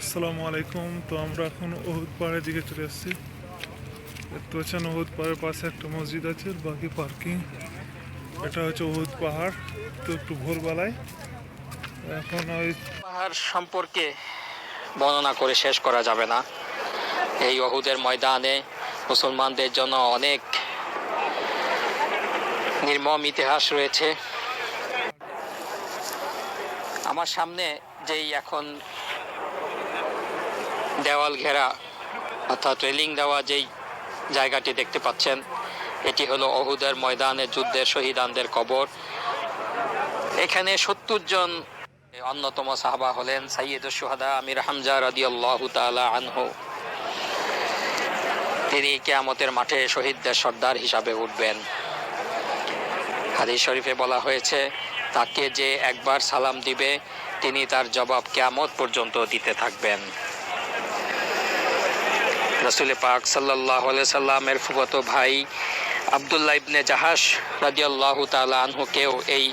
আসসালামু আলাইকুম। তো আমরা এখন ওহুদ পাহাড়ের দিকে চলে এসেছি দেখতে পাচ্ছেন ওহুদ পাহাড়ের পাশে একটা মসজিদ আছে বাকি পার্কিং। এটা হচ্ছে ওহুদ পাহাড়, তো একটু ভোরবেলায়। এখন ওই পাহাড় সম্পর্কে বর্ণনা করে শেষ করা যাবে না। এই অহুদের ময়দানে মুসলমানদের জন্য অনেক নির্মম ইতিহাস রয়েছে। আমার সামনে যেই এখন দেওয়াল ঘেরা, অর্থাৎ রেলিং দেওয়া যেই জায়গাটি দেখতে পাচ্ছেন, এটি হলো অহুদের ময়দানে যুদ্ধের শহীদানদের কবর। এখানে সত্তর জন অন্যতম সাহাবা হলেন সাইয়দ সুহাদা আমির হামজা রাদিয়াল্লাহু তাআলা আনহু। তিনি কেয়ামতের মাঠে শহীদদের সর্দার হিসাবে উঠবেন। হাদিস শরীফে বলা হয়েছে, তাকে যে একবার সালাম দিবে, তিনি তার জবাব কেয়ামত পর্যন্ত দিতে থাকবেন। রসুল পাক সাল্লাহ সাল্লামের ফুফতো ভাই আবদুল্লাহ ইবনে জাহাস রাদিয়াল্লাহু তাআলা আনহুকেও এই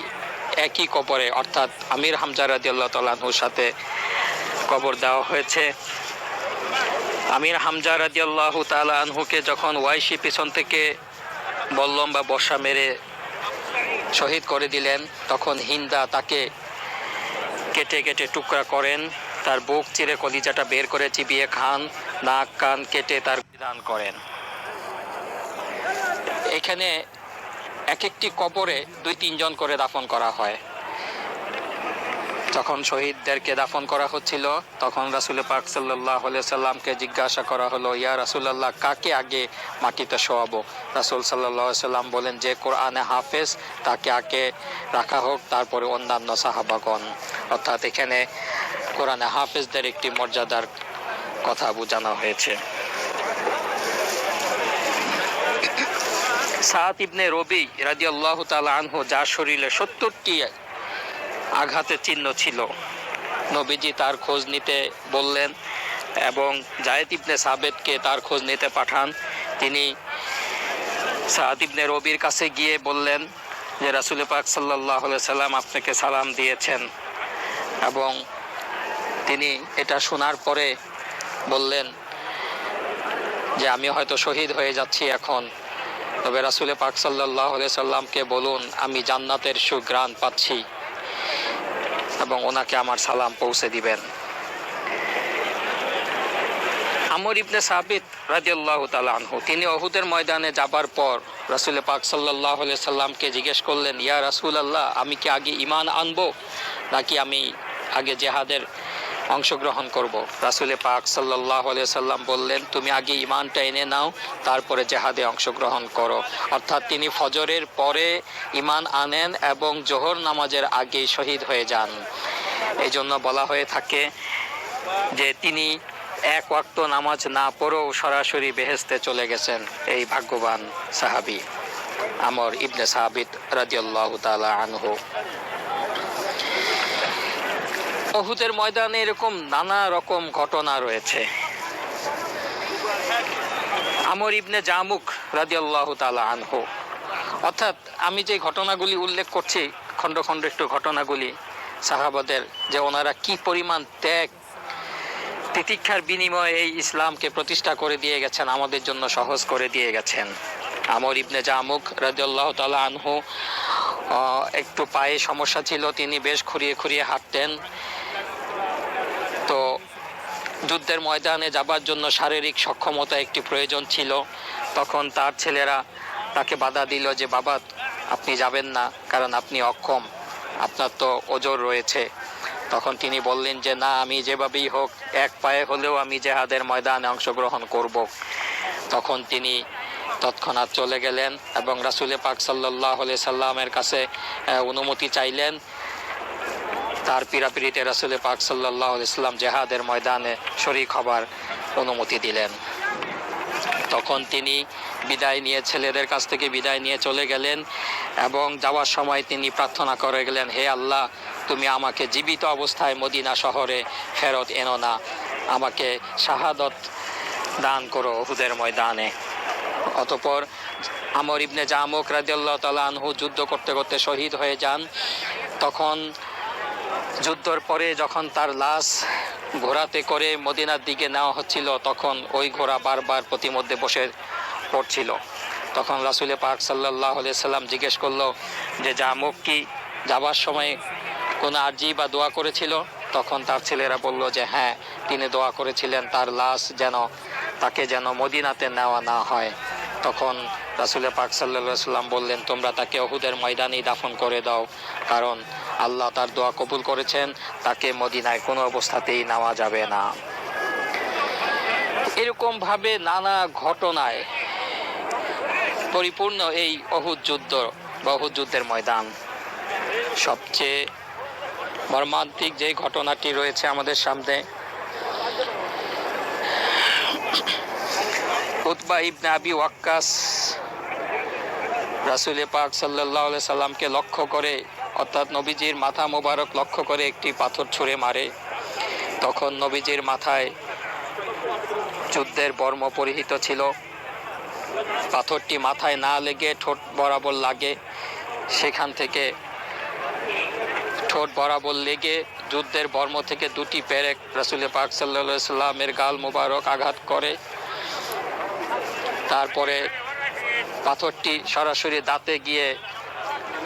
একই কবরে, অর্থাৎ আমির হামজা রাদিয়াল্লাহু তাআলা আনহুর সাথে কবর দেওয়া হয়েছে। আমির হামজা রাদিয়াল্লাহু তাআলা আনহুকে যখন ওয়াইশি পিছন থেকে বল্লম বা বর্ষা মেরে শহীদ করে দিলেন, তখন হিন্দা তাকে কেটে কেটে টুকরা করেন। তার বুক চিরে কলিজাটা বের করে চিবিয়ে খান, নাক কান কেটে তার বিধান করেন। এখানে এক একটি কবরে দুই তিনজন করে দাফন করা হয়। যখন শহীদদেরকে দাফন করা হচ্ছিল, তখন রাসুল পাক সাল্লাহ সাল্লামকে জিজ্ঞাসা করা হলো, ইয়া রাসুলাল্লাহ, কাকে আগে মাটিতে শোয়াবো? রাসুল সাল্লাহ সাল্লাম বলেন, যে কোরআনে হাফেজ, তাকে আগে রাখা হোক, তারপরে অন্যান্য সাহাবাগণ। অর্থাৎ এখানে কোরআনে হাফেজদের একটি মর্যাদার কথা বোঝানো হয়েছে। সাত ইবনে রবি রাদিয়াল্লাহ তাআলা আনহু যার শরীরে সত্তরটি আঘাতের চিহ্ন ছিল, নবীজি তার খোঁজ নিতে বললেন এবং জায়েদ ইবনে সাবেদকে তার খোঁজ নিতে পাঠান। তিনি সাদ ইবনে রবির কাছে গিয়ে বললেন যে, রাসুল পাক সাল্লাহ সাল্লাম আপনাকে সালাম দিয়েছেন এবং তিনি এটা শোনার পরে বললেন যে আমি হয়তো শহীদ হয়ে যাচ্ছি এখন। তবে রাসুলে পাক সাল্লাহ সাল্লামকে বলুন, আমি জান্নাতের সুগ্রাণ পাচ্ছি এবং ওনাকে আমার সালাম পৌঁছে দিবেন। আমর ইবনে সাবিত রাজিয়াল্লাহ আনহু, তিনি অহুদের ময়দানে যাবার পর রাসুল পাক সাল্লাহ সাল্লামকে জিজ্ঞেস করলেন, ইয়া রাসুল আল্লাহ আমি কি আগে ইমান আনব নাকি আমি আগে জেহাদের অংশগ্রহণ করব। রাসুলে পাক সাল্লাহ সাল্লাম বললেন, তুমি আগে ইমানটা এনে নাও, তারপরে জেহাদে অংশগ্রহণ করো। অর্থাৎ তিনি ফজরের পরে ইমান আনেন এবং জোহর নামাজের আগে শহীদ হয়ে যান। এই জন্য বলা হয়ে থাকে যে তিনি এক ওয়াক্ত নামাজ না পড়েও সরাসরি বেহেস্তে চলে গেছেন, এই ভাগ্যবান সাহাবি আমর ইবনে সাহাবিদ রাজিয়াল্লাহ তালা আনহু। অহুদের ময়দানে এরকম নানা রকম ঘটনা রয়েছে। আমর ইবনে জামুক রাদিয়াল্লাহ তালা আনহু। অর্থাৎ আমি যে ঘটনাগুলি উল্লেখ করছি, খণ্ড খণ্ড একটু ঘটনাগুলি সাহাবাদের, যে ওনারা কি পরিমাণ ত্যাগ, তিতিক্ষার বিনিময়ে এই ইসলামকে প্রতিষ্ঠা করে দিয়ে গেছেন, আমাদের জন্য সহজ করে দিয়ে গেছেন। আমর ইবনে জামুক রাদিয়াল্লাহ তালা আনহু একটু পায়ে সমস্যা ছিল, তিনি বেশ খুঁড়িয়ে খুঁড়িয়ে হাঁটতেন। যুদ্ধের ময়দানে যাবার জন্য শারীরিক সক্ষমতা একটি প্রয়োজন ছিল। তখন তার ছেলেরা তাকে বাধা দিল যে, বাবা, আপনি যাবেন না, কারণ আপনি অক্ষম, আপনার তো ওজোর রয়েছে। তখন তিনি বললেন যে, না, আমি যেভাবেই হোক, এক পায়ে হলেও আমি জেহাদের ময়দানে অংশগ্রহণ করব। তখন তিনি তৎক্ষণাৎ চলে গেলেন এবং রাসুলে পাক সাল্লাহ সাল্লামের কাছে অনুমতি চাইলেন তার পিরাপিরিতে রাসুলে পাক সাল্লাহ ইসলাম জেহাদের ময়দানে শরিক হবার অনুমতি দিলেন। তখন তিনি বিদায় নিয়ে ছেলেদের কাছ থেকে বিদায় নিয়ে চলে গেলেন এবং যাওয়ার সময় তিনি প্রার্থনা করে গেলেন, হে আল্লাহ, তুমি আমাকে জীবিত অবস্থায় মদিনা শহরে ফেরত এনো না। আমাকে শাহাদত দান করো হুদের ময়দানে। অতপর আমর ইবনে জামুক রাদিয়াল্লাহ তাআলা আনহু যুদ্ধ করতে করতে শহীদ হয়ে যান। তখন যুদ্ধর পরে যখন তার লাশ ঘোড়াতে করে মদিনার দিকে নেওয়া হচ্ছিল, তখন ওই ঘোড়া বারবার প্রতিমধ্যে বসে পড়ছিল। তখন রাসুলে পাক সাল্লাহ সাল্লাম জিজ্ঞেস করল যে জামুক কি যাবার সময় কোনো আর্জি বা দোয়া করেছিল? তখন তার ছেলেরা বলল যে হ্যাঁ তিনি দোয়া করেছিলেন, তার লাশ যেন, তাকে যেন মদিনাতে নেওয়া না হয়। তখন রাসুলের পাক সাল্লা সাল্লাম বললেন, তোমরা তাকে অহুদের ময়দানেই দাফন করে দাও, কারণ আল্লাহ তার দোয়া কবুল করেছেন, তাকে মদিনায় কোনো অবস্থাতেই নেওয়া যাবে না। এরকম ভাবে নানা ঘটনায় পরিপূর্ণ এই অহুদ যুদ্ধ বা অহুদ যুদ্ধের ময়দান। সবচেয়ে মর্মান্তিক যে ঘটনাটি রয়েছে আমাদের সামনে, উতবা ইবনে আবি ওয়াক্কাস রাসুল পাক সাল্লাহ সাল্লামকে লক্ষ্য করে, অর্থাৎ নবীজির মাথা মোবারক লক্ষ্য করে একটি পাথর ছুঁড়ে মারে। তখন নবীজির মাথায় যুদ্ধের বর্ম পরিহিত ছিল। পাথরটি মাথায় না লেগে ঠোঁট বরাবর লাগে। সেখান থেকে ঠোঁট বরাবর লেগে যুদ্ধের বর্ম থেকে দুটি পেরেক রাসুল পাক সাল্লা সাল্লামের গাল মোবারক আঘাত করে। তারপরে পাথরটি সরাসরি দাঁতে গিয়ে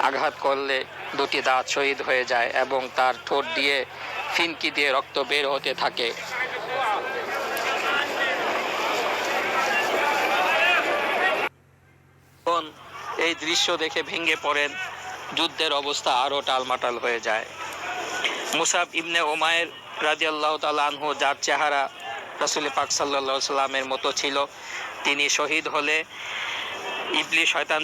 আঘাত করলে দুটি দাঁত শহীদ হয়ে যায় এবং তার ঠোঁট দিয়ে ফিনকি দিয়ে রক্ত বের হতে থাকে। এই দৃশ্য দেখে ভেঙে পড়েন, যুদ্ধের অবস্থা আরও টালমাটাল হয়ে যায়। মুসাব ইবনে ওমায়ের রাজি আল্লাহ আনহু যার চেহারা রাসুল পাক সাল্লা সাল্লামের মতো ছিল, তিনি শহীদ হলে ইবলি শয়তান